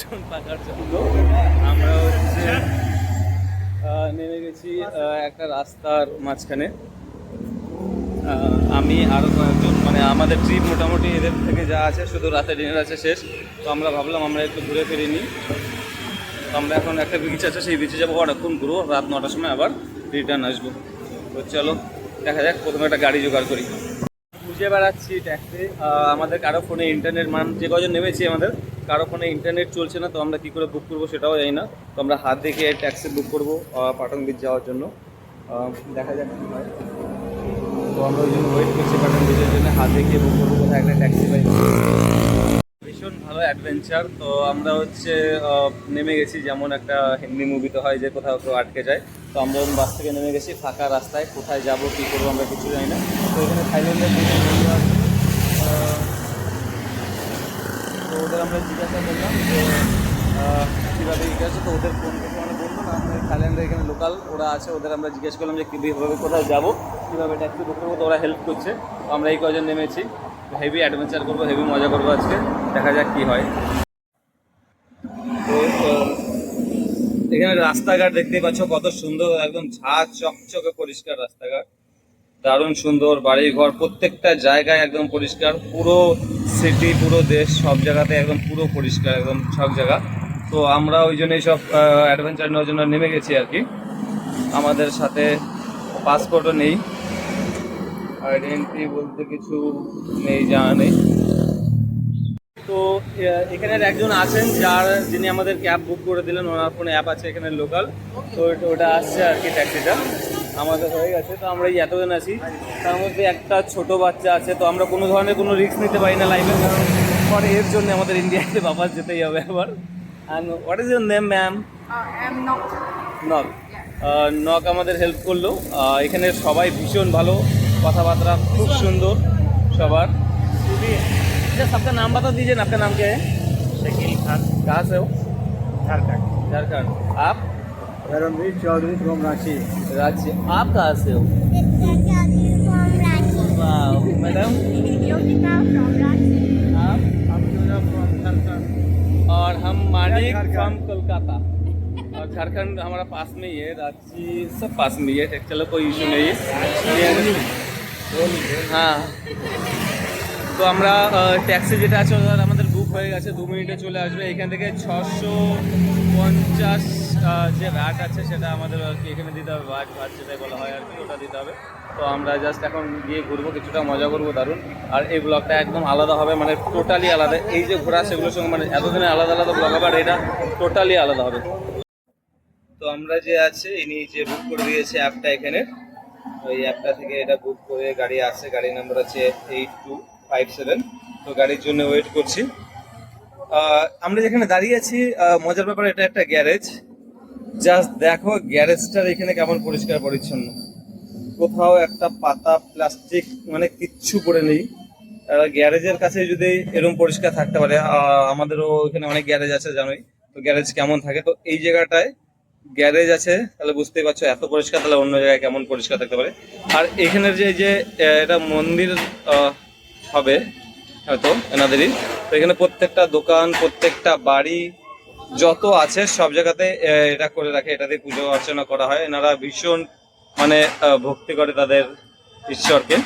ভীষণ পাকার জন্য। আমরা হচ্ছে নেমে গেছি একটা রাস্তার মাঝখানে। আমি আরও কয়েকজন মানে আমাদের ট্রিপ মোটামুটি এদের থেকে যা আছে, শুধু রাতে ডিনার আছে শেষ। তো আমরা ভাবলাম আমরা একটু ঘুরে ফিরে নিই। তো আমরা এখন একটা বিচ আছে, সেই বিচে যাব অনেকক্ষণ ঘুরবো, রাত নটার সময় আবার রিটার্ন আসব। তো চলো, দেখা যাক, প্রথমে একটা গাড়ি জোগাড় করি। খুঁজে বেড়াচ্ছি ট্যাক্সি আমাদের কারও ফোনে ইন্টারনেট মান, যে কজন নেমেছি আমাদের কারও ফোনে ইন্টারনেট চলছে না তো আমরা কী করে বুক করব সেটাও জানি না। তো আমরা হাত দেখে ট্যাক্সি বুক করব আহ, পাটং বিচ যাওয়ার জন্য। দেখা যাক হয়। তো আমরা ওই জন্য ওয়েট করছি পাটং বিচের জন্য হাত দেখিয়ে বুক করব কোথায় একটা ট্যাক্সি পাই। ভীষণ ভালো অ্যাডভেঞ্চার তো আমরা হচ্ছে নেমে গেছি যেমন একটা হিন্দি মুভিতে হয় যে কোথাও কেউ আটকে যায়। তো আমরা বাস থেকে নেমে গেছি ফাঁকা রাস্তায় কোথায় যাব কী করব আমরা কিছু জানি না। তো এখানে থাইল্যান্ডের কিছু বন্ধু আছে আহ, তো ওদের আমরা জিজ্ঞাসা করলাম যে কীভাবে ঠিক আছে তো ওদের ফোন থেকে মানে বলল না আমাদের থাইল্যান্ডের এখানে লোকাল ওরা আছে, ওদের আমরা জিজ্ঞেস করলাম যে কীভাবে কোথায় যাব, কীভাবে ট্যাক্সি বুক করব, তো ওরা হেল্প করছে। তো আমরা এই কজন নেমেছি। হেভি অ্যাডভেঞ্চার করব হেভি মজা করব আজকে। দেখা যাক কী হয়। এখানে রাস্তাঘাট দেখতেই পাচ্ছ, কত সুন্দর, একদম ঝাঁ চকচকে পরিষ্কার রাস্তাঘাট। দারুণ সুন্দর বাড়ি ঘর প্রত্যেকটা জায়গায় একদম পরিষ্কার, পুরো সিটি পুরো দেশ, সব জায়গাতে একদম পুরো পরিষ্কার, একদম সব জায়গা। তো আমরা ওই জন্যই সব অ্যাডভেঞ্চার নেওয়ার জন্য নেমে গেছি আর কি। আমাদের সাথে পাসপোর্টও নেই। আইডেন্টি বলতে কিছু নেই, জানা নেই। তো এখানের একজন আছেন যার, যিনি আমাদের ক্যাব বুক করে দিলেন। ওনার ফোনে অ্যাপ আছে এখানে লোকাল তো ওটা আসছে আর কি ট্যাক্সিটা আমাদের হয়ে গেছে তো আমরা এই এতজন আছি তার মধ্যে একটা ছোট বাচ্চা আছে তো আমরা কোনো ধরনের কোনো রিস্ক নিতে পারি না লাইফে কারণ পরে এর জন্য আমাদের ইন্ডিয়াতে বাবার যেতেই হবে আবার and what is your name ma'am Uh, I'm not. Knock knock আমাদের হেল্প করলো আহ, এখানে সবাই ভীষণ ভালো কথাবার্তা খুব সুন্দর সবার अच्छा सबका नाम बता दीजिए ना आपका नाम क्या है शकील खान कहाँ से हो झारखंड झारखंड आप धर्मवीर चौधरी फ्रॉम रांची रांची आप कहाँ से हो वाह मैडम आप हम फ्रॉम झारखंड और हम मानिक झारखंड। फ्रॉम कोलकाता और झारखंड हमारा पास में ही है रांची सब पास में ही है चलो कोई इशू नहीं है হ্যাঁ তো আমরা ট্যাক্সি যেটা আছে ওটা আমাদের বুক হয়ে গেছে দু মিনিটে চলে আসবে এখান থেকে ছশো পঞ্চাশ আহ, যে ভ্যাট আছে সেটা আমাদের আর কি এখানে দিতে হবে ভাট ভাট যেটাই বলা হয় আর কি, ওটা দিতে হবে। তো আমরা জাস্ট এখন গিয়ে ঘুরবো, কিছুটা মজা করব, দারুণ। আর এই ব্লগটা একদম আলাদা হবে মানে টোটালি আলাদা। এই যে ঘোরা, সেগুলোর সঙ্গে মানে এতদিনে আলাদা আলাদা ব্লগ হবে আর এটা টোটালি আলাদা হবে। তো আমরা যে আছে, ইনি যে বুক করে দিয়েছে অ্যাপটা এখানে, ওই অ্যাপটা থেকে এটা বুক করে গাড়ি আসছে গাড়ি নাম্বার আছে এইট টু ফাইভ সেভেন তো গাড়ির জন্য ওয়েট করছি। আমরা যেখানে দাঁড়িয়ে আছি মজার ব্যাপার এটা একটা গ্যারেজ। জাস্ট দেখো, গ্যারেজটার এখানে কেমন পরিষ্কার পরিচ্ছন্ন। কোথাও একটা পাতা, প্লাস্টিক মানে কিচ্ছু পড়ে নেই। গ্যারেজের কাছে যদি এরকম পরিষ্কার থাকতে পারে আমাদেরও এখানে অনেক গ্যারেজ আছে, জানোই। তো গ্যারেজ কেমন থাকে? তো এই জায়গাটায় গ্যারেজ আছে, তাহলে বুঝতেই পারছ, এত পরিষ্কার, তাহলে অন্য জায়গায় কেমন পরিষ্কার থাকতে পারে? আর এখানের যে যে এটা মন্দির হবে, হয়তো, এনাদেরই। তো এখানে প্রত্যেকটা দোকান, প্রত্যেকটা বাড়ি যত আছে সব জায়গাতে আহ, এটা করে রাখে এটাতে পুজো অর্চনা করা হয় এনারা ভীষণ মানে আহ, ভক্তি করে তাদের ঈশ্বরকে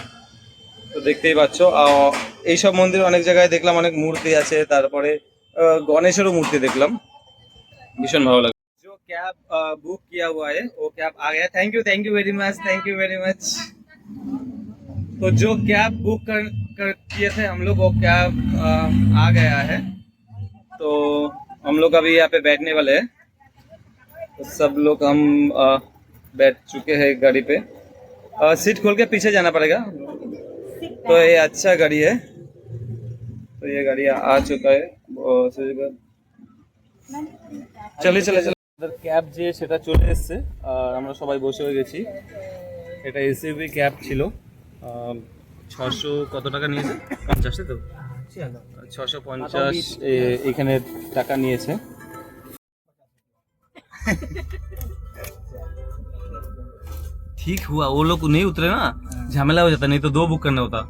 তো দেখতেই পাচ্ছ আহ, এইসব মন্দির অনেক জায়গায় দেখলাম অনেক মূর্তি আছে তারপরে আহ, গণেশেরও মূর্তি দেখলাম भीषण भाव लगा जो कैब बुक किया हुआ है वो कैब आ गया thank you thank you very much thank you very much तो जो कैब बुक कर, कर किए थे हम लोग वो कैब अ, आ गया है तो हम लोग अभी यहाँ पे बैठने वाले हैं तो सब लोग हम अ, बैठ चुके हैं गाड़ी पे अ, सीट खोल के पीछे जाना पड़ेगा तो ये अच्छा गाड़ी है तो ये गाड़ी आ चुका है और চলে চলে চলে ক্যাব যে সেটা চলে এসছে আর আমরা সবাই বসে হয়ে গেছি এটা এসইবি ক্যাব ছিল ছশো কত টাকা নিয়েছে পঞ্চাশ তো ছশো পঞ্চাশ এ- এখানে টাকা নিয়েছে ठीक हुआ वो लोग नहीं उतरे ना झमेला हो जाता नहीं तो दो बुक करना होता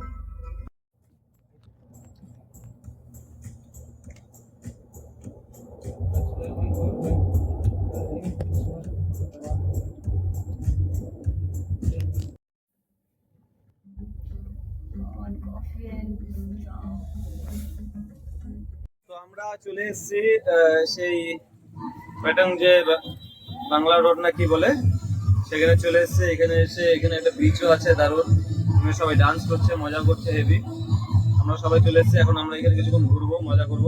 আমরা চলে এসেছি সেই প্যাটার্ন যে বাংলা রোড না কি বলে, সেখানে চলে এসেছে। এখানে এসে এখানে একটা বিচও আছে দারুণ। সবাই ডান্স করছে, মজা করছে হেভি আমরা সবাই চলে এসেছি। এখন আমরা এখানে কিছুক্ষণ ঘুরবো, মজা করব।